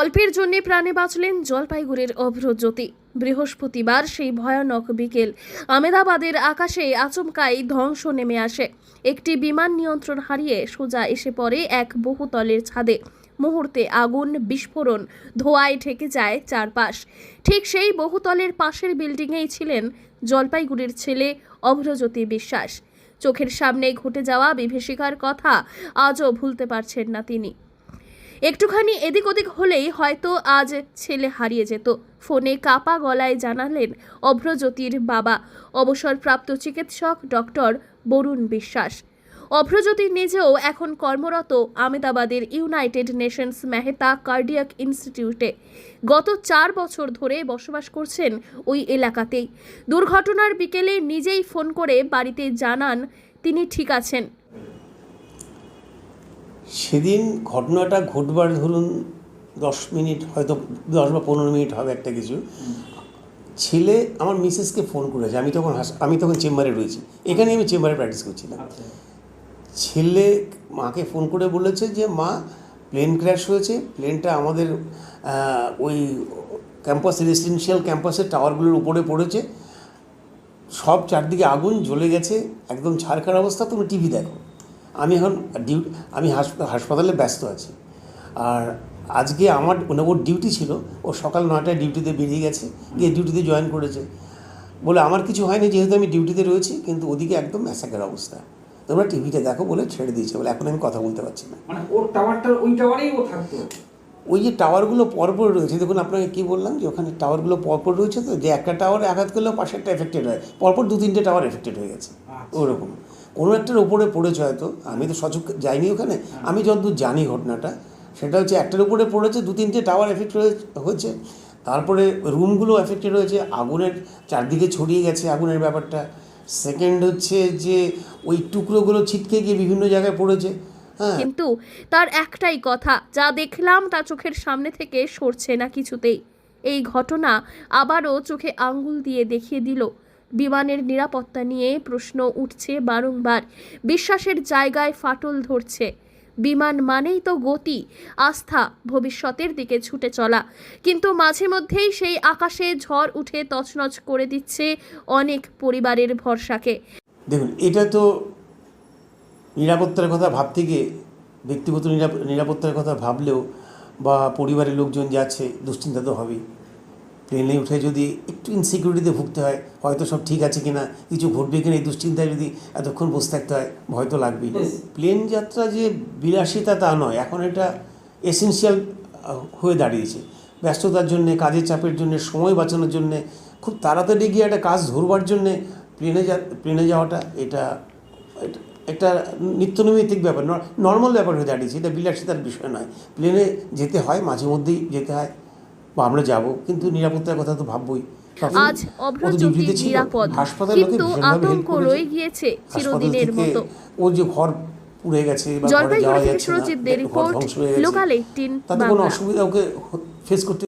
অল্পের জন্য প্রাণে বাঁচলেন জলপাইগুড়ির অভ্রজ্যোতি। বৃহস্পতিবার সেই ভয়ানক বিকেল আমেদাবাদের আকাশে আচমকাই ধ্বংস নেমে আসে। একটি বিমান নিয়ন্ত্রণ হারিয়ে সোজা এসে পড়ে এক বহুতলের ছাদে। মুহূর্তে আগুন, বিস্ফোরণ, ধোঁয়ায় ঢেকে যায় চারপাশ। ঠিক সেই বহুতলের পাশের বিল্ডিংয়েই ছিলেন জলপাইগুড়ির ছেলে অভ্রজ্যোতি বিশ্বাস। চোখের সামনে ঘটে যাওয়া বিভীষিকার কথা আজও ভুলতে পারছেন না তিনি। একটুখানি এদিক ওদিক হলেই হয়তো আজ ছেলে হারিয়ে যেত। ফোনে কাপা গলায় জানালেন অভ্রজ্যোতির বাবা, অবসরপ্রাপ্ত চিকিৎসক ডক্টর বরুণ বিশ্বাস। অভ্রজ্যোতি নিজেও এখন কর্মরত আমেদাবাদের ইউনাইটেড নেশনস মেহতা কার্ডিয়াক ইনস্টিটিউটে। গত চার বছর ধরে বসবাস করছেন ওই এলাকাতেই। দুর্ঘটনার বিকেলে নিজেই ফোন করে বাড়িতে জানান তিনি ঠিক আছেন। সেদিন ঘটনাটা ঘটবার ধরুন দশ মিনিট হয়তো দশ বা পনেরো মিনিট হবে একটা কিছু। ছেলে আমার মিসেসকে ফোন করেছে আমি তখন হাস- আমি তখন চেম্বারে রয়েছি। এখানে আমি চেম্বারে প্র্যাকটিস করছিলাম। ছেলে মাকে ফোন করে বলেছে যে মা প্লেন ক্র্যাশ হয়েছে। প্লেনটা আমাদের ওই ক্যাম্পাস রেসিডেন্সিয়াল ক্যাম্পাসের টাওয়ারগুলোর উপরে পড়েছে। সব চারদিকে আগুন জ্বলে গেছে। একদম ছারখার অবস্থা। তুমি টিভি দেখো। আমি এখন ডিউটি আমি হাসপাতাল হাসপাতালে ব্যস্ত আছি। আর আজকে আমার মানে ওর ডিউটি ছিল ও সকাল নয়টায় ডিউটিতে বেরিয়ে গেছে গিয়ে ডিউটিতে জয়েন করেছে। বলে আমার কিছু হয়নি যেহেতু আমি ডিউটিতে রয়েছি কিন্তু ওদিকে একদম ম্যাসাকের অবস্থা। তোমরা টিভিটা দেখো বলে ছেড়ে দিয়েছে বলে এখন আমি কথা বলতে পারছি না। মানে ওর টাওয়ারটার ওই টাওয়ারেই ও থাকতো? ওই যে টাওয়ারগুলো পরপর রয়েছে দেখুন আপনাকে কী বললাম যে ওখানে টাওয়ারগুলো পরপর রয়েছে তো যে একটা টাওয়ারে আঘাত করলেও পাশেরটা এফেক্টেড হয়। পরপর দু তিনটে টাওয়ার এফেক্টেড হয়ে গেছে। আচ্ছা। ওরকম। কোনো একটার ওপরে পড়েছে হয়তো, আমি তো সচক যাইনি ওখানে, আমি যতদূর জানি ঘটনাটা, সেটা হচ্ছে একটার উপরে পড়েছে দু তিনটে টাওয়ার এফেক্ট হয়েছে, তারপরে রুমগুলো এফেক্টেড হয়েছে, আগুনের চারদিকে ছড়িয়ে গেছে আগুনের ব্যাপারটা সেকেন্ড হচ্ছে যে ওই টুকরোগুলো ছিটকে গিয়ে বিভিন্ন জায়গায় পড়েছে হ্যাঁ। কিন্তু তার একটাই কথা, যা দেখলাম তা চোখের সামনে থেকে সরছে না কিছুতেই, এই ঘটনা আবারও চোখে আঙ্গুল দিয়ে দেখিয়ে দিল। বিমানের নিরাপত্তা নিয়ে প্রশ্ন উঠছে বারংবার। বিশ্বাসের জায়গায় ফাটল ধরছে। বিমান মানেই তো গতি, আস্থা, ভবিষ্যতের দিকে ছুটে চলা। কিন্তু মাঝে মধ্যেই সেই আকাশে ঝড় উঠে তছনছ করে দিচ্ছে অনেক পরিবারের ভরসাকে। দেখুন, এটা তো নিরাপত্তার কথা ভাবতে গিয়ে ব্যক্তিগত নিরাপ- নিরাপত্তার কথা ভাবলেও বা পরিবারের লোকজন যাচ্ছে দুশ্চিন্তা তো হবেই। প্লেনে উঠে যদি একটু ইনসিকিউরিটিতে ভুগতে হয় হয়তো সব ঠিক আছে কিনা কিছু ঘটবে কিনা এই দুশ্চিন্তায় যদি এতক্ষণ বসে থাকতে হয় ভয় তো লাগবেই। প্লেন যাত্রা যে বিলাসিতা তা নয় এখন এটা এসেনশিয়াল হয়ে দাঁড়িয়েছে। ব্যস্ততার জন্যে কাজের চাপের জন্যে সময় বাঁচানোর জন্যে খুব তাড়াতাড়ি গিয়ে একটা কাজ ধরবার জন্যে প্লেনে যা প্লেনে যাওয়াটা এটা এটা- একটা নিত্যনৈমিত্তিক ব্যাপার নর্মাল ব্যাপার হয়ে দাঁড়িয়েছে এটা বিলাসিতার বিষয় নয়। প্লেনে যেতে হয় মাঝে মধ্যেই যেতে হয় বা আমরা যাব কিন্তু নিরাপত্তার কথা তো ভাববই। আজ অভ্রজ্যোতি নিরাপদ কিন্তু আতঙ্ক রয়ে গিয়েছে চিরদিনের মতো। ওর যে ঘর পুড়ে গেছে বা ঘরে জলপাইগুড়ি থেকে সুরজিৎ রিপোর্ট লোকাল এইটিন তাতে কোনো অসুবিধা ওকে ফেস করতে